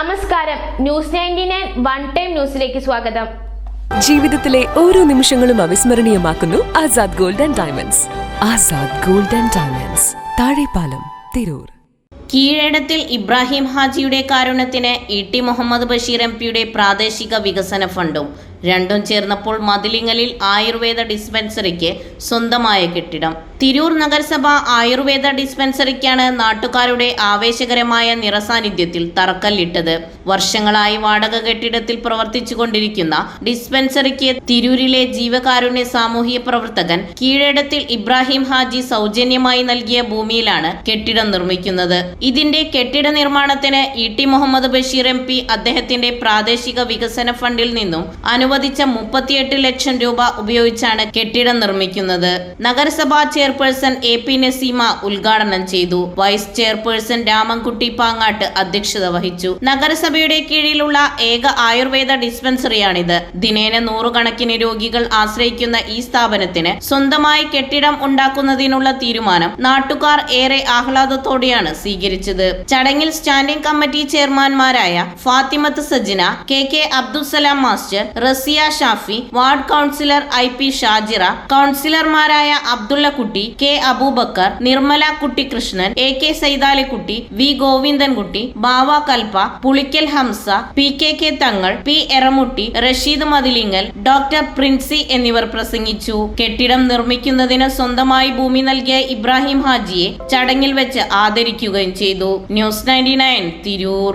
നമസ്കാരം. News ninety nine one time ന്യൂസിലേക്ക് സ്വാഗതം. ജീവിതത്തിലെ ഓരോ നിമിഷങ്ങളും അവിസ്മരണീയമാക്കുന്നു Azad gold and diamonds. Azad gold and diamonds. Thazhepalam Tirur. Keezhadathil Ibrahim ഹാജിയുടെ കാരുണ്യത്തിന് E T Muhammad Basheer M പിയുടെ പ്രാദേശിക വികസന ഫണ്ടും രണ്ടും ചേർന്നപ്പോൾ മതിലിങ്ങലിൽ ആയുർവേദ ഡിസ്പെൻസറിക്ക് സ്വന്തമായ കെട്ടിടം. തിരൂർ നഗരസഭ ആയുർവേദ ഡിസ്പെൻസറിക്കാണ് നാട്ടുകാരുടെ ആവേശകരമായ നിറസാന്നിധ്യത്തിൽ തറക്കല്ലിട്ടത്. വർഷങ്ങളായി വാടക കെട്ടിടത്തിൽ പ്രവർത്തിച്ചുകൊണ്ടിരിക്കുന്ന ഡിസ്പെൻസറിക്ക് തിരൂരിലെ ജീവകാരുണ്യ സാമൂഹിക പ്രവർത്തകൻ കീഴടത്തിൽ ഇബ്രാഹിം ഹാജി സൗജന്യമായി നൽകിയ ഭൂമിയിലാണ് കെട്ടിടം നിർമ്മിക്കുന്നത്. ഇതിന്റെ കെട്ടിട നിർമ്മാണത്തിന് E T Muhammad Basheer M P അദ്ദേഹത്തിന്റെ പ്രാദേശിക വികസന ഫണ്ടിൽ നിന്നും അനുവദിച്ച മുപ്പത്തിയെട്ട് ലക്ഷം രൂപ ഉപയോഗിച്ചാണ് കെട്ടിടം നിർമ്മിക്കുന്നത്. നഗരസഭാ ചെയർപേഴ്സൺ എ പി നസീമ ഉദ്ഘാടനം ചെയ്തു. വൈസ് ചെയർപേഴ്സൺ രാമൻകുട്ടി പാങ്ങാട്ട് അധ്യക്ഷത വഹിച്ചു. നഗരസഭയുടെ കീഴിലുള്ള ഏക ആയുർവേദ ഡിസ്പെൻസറിയാണിത്. ദിനേന നൂറുകണക്കിന് രോഗികൾ ആശ്രയിക്കുന്ന ഈ സ്ഥാപനത്തിന് സ്വന്തമായി കെട്ടിടം ഉണ്ടാക്കുന്നതിനുള്ള തീരുമാനം നാട്ടുകാർ ഏറെ ആഹ്ലാദത്തോടെയാണ് സ്വീകരിച്ചത്. ചടങ്ങിൽ standing committee ചെയർമാൻമാരായ Fathimath Sajina K K Abdussalam master Rasiya Shafi ward councillor I P Shajira കൗൺസിലർമാരായ Abdulla Kutty K Aboobacker Nirmala Kuttikrishnan A K Saithalikutty V Govindankutty Bava Kalpa Pulikkal Hamsa P K K Thangal P Eramutty Rasheed Mathilingal doctor Princy എന്നിവർ പ്രസംഗിച്ചു. കെട്ടിടം നിർമ്മിക്കുന്നതിന് സ്വന്തമായി ഭൂമി നൽകിയ ഇബ്രാഹിം ഹാജിയെ ചടങ്ങിൽ വെച്ച് ആദരിക്കുകയും ചെയ്തു. News ninety Tirur.